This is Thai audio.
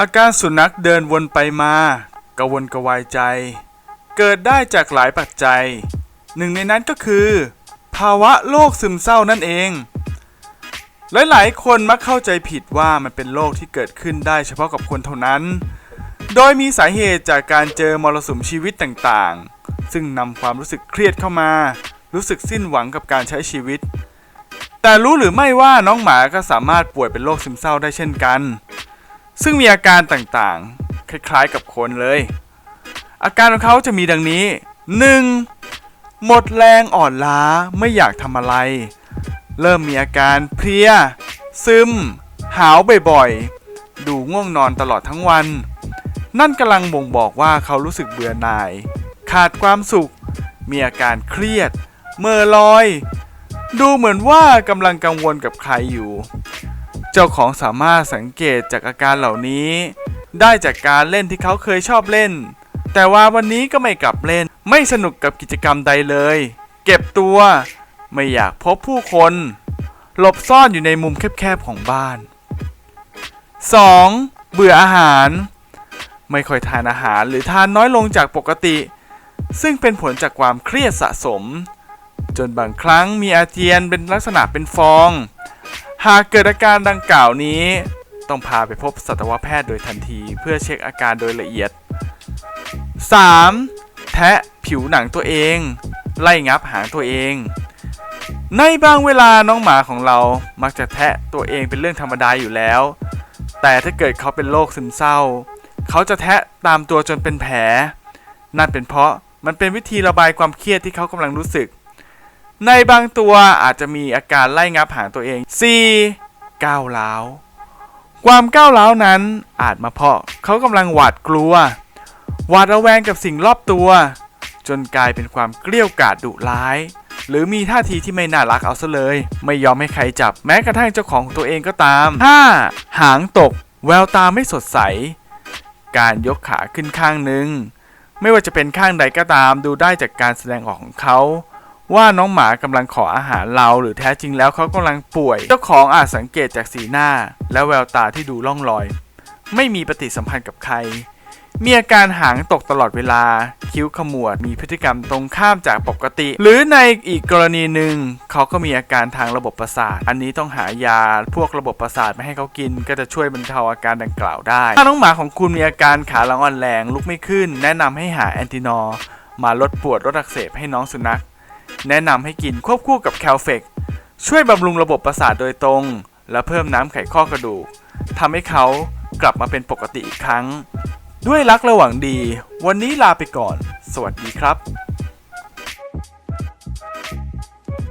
อาการสุนัขเดินวนไปมากระวนกระวายใจ เกิดได้จากหลายปัจจัย หนึ่งในนั้นก็คือ ภาวะโรคซึมเศร้านั่นเอง หลายๆ คนมักเข้าใจผิดว่ามันเป็นโรคที่เกิดขึ้นได้เฉพาะกับคนเท่านั้น โดยมีสาเหตุจากการเจอมรสุมชีวิตต่างๆ ซึ่งนำความรู้สึกเครียดเข้ามา รู้สึกสิ้นหวังกับการใช้ชีวิต แต่รู้หรือไม่ว่าน้องหมาก็สามารถป่วยเป็นโรคซึมเศร้าได้เช่นกัน ซึ่งมีอาการต่างๆ คล้ายๆกับคนเลย อาการของเขาจะมีดังนี้ 1. หมดแรงอ่อนล้าไม่อยากทำอะไร เริ่มมีอาการเพลีย ซึม หาวบ่อยๆ ดูง่วงนอนตลอดทั้งวัน นั่นกำลังบ่งบอกว่าเขารู้สึกเบื่อหน่าย ขาดความสุข มีอาการเครียด เมื่อลอย ดูเหมือนว่ากำลังกังวลกับใครอยู่ จ้าของสามารถสังเกตจากอาการเหล่านี้ ได้จากการเล่นที่เขาเคยชอบเล่น แต่ว่าวันนี้ก็ไม่กลับเล่น ไม่สนุกกับกิจกรรมใดเลย เก็บตัว ไม่อยากพบผู้คน หลบซ่อนอยู่ในมุมแคบๆของบ้าน 2. เบื่ออาหาร ไม่ค่อยทานอาหารหรือทานน้อยลงจากปกติ ซึ่งเป็นผลจากความเครียดสะสม จนบางครั้งมีอาเจียนเป็นลักษณะเป็นฟอง หากเกิดอาการดังกล่าวนี้ ต้องพาไปพบสัตวแพทย์โดยทันทีเพื่อเช็คอาการโดยละเอียด 3. แทะผิวหนังตัวเอง ไล่งับหางตัวเอง ในบางเวลาน้องหมาของเรามักจะแทะตัวเองเป็นเรื่องธรรมดาอยู่แล้ว แต่ถ้าเกิดเขาเป็นโรคซึมเศร้า เขาจะแทะตามตัวจนเป็นแผล นั่นเป็นเพราะมันเป็นวิธีระบายความเครียดที่เขากำลังรู้สึก ในบางตัวอาจจะมีอาการไล่งับหางตัวเอง 4. ก้าวร้าว ความก้าวร้าวนั้นอาจมาเพราะเขากำลังหวาดกลัว หวาดระแวงกับสิ่งรอบตัว จนกลายเป็นความเกลี้ยวกล่อดดุร้าย หรือมีท่าทีที่ไม่น่ารักเอาซะเลย ไม่ยอมให้ใครจับแม้กระทั่งเจ้าของตัวเองก็ตาม 5. หางตก แววตาไม่สดใส การยกขาขึ้นข้างหนึ่งไม่ว่าจะเป็นข้างใดก็ตามดูได้จากการแสดงออกของเขา ว่าน้องหมากำลังขออาหารเราหรือแท้จริงแล้วเขากำลังป่วย เจ้าของอาจสังเกตจากสีหน้า และแววตาที่ดูล่องลอย ไม่มีปฏิสัมพันธ์กับใคร มีอาการหางตกตลอดเวลา คิ้วขมวดมีพฤติกรรมตรงข้ามจากปกติ หรือในอีกกรณีหนึ่งเขาก็มีอาการทางระบบประสาท อันนี้ต้องหายาพวกระบบประสาทมาให้เขากิน ก็จะช่วยบรรเทาอาการดังกล่าวได้ ถ้าน้องหมาของคุณมีอาการขาหลังอ่อนแรงลุกไม่ขึ้น แนะนำให้หาแอนตินอมาลดปวดลดอักเสบให้น้องสุนัข แนะนำให้กินควบคู่กับแคลเฟกช่วยบำรุงระบบประสาทโดยตรง และเพิ่มน้ำไขข้อกระดูกทำให้เขากลับมาเป็นปกติอีกครั้ง ด้วยรักระหว่างดี วันนี้ลาไปก่อน สวัสดีครับ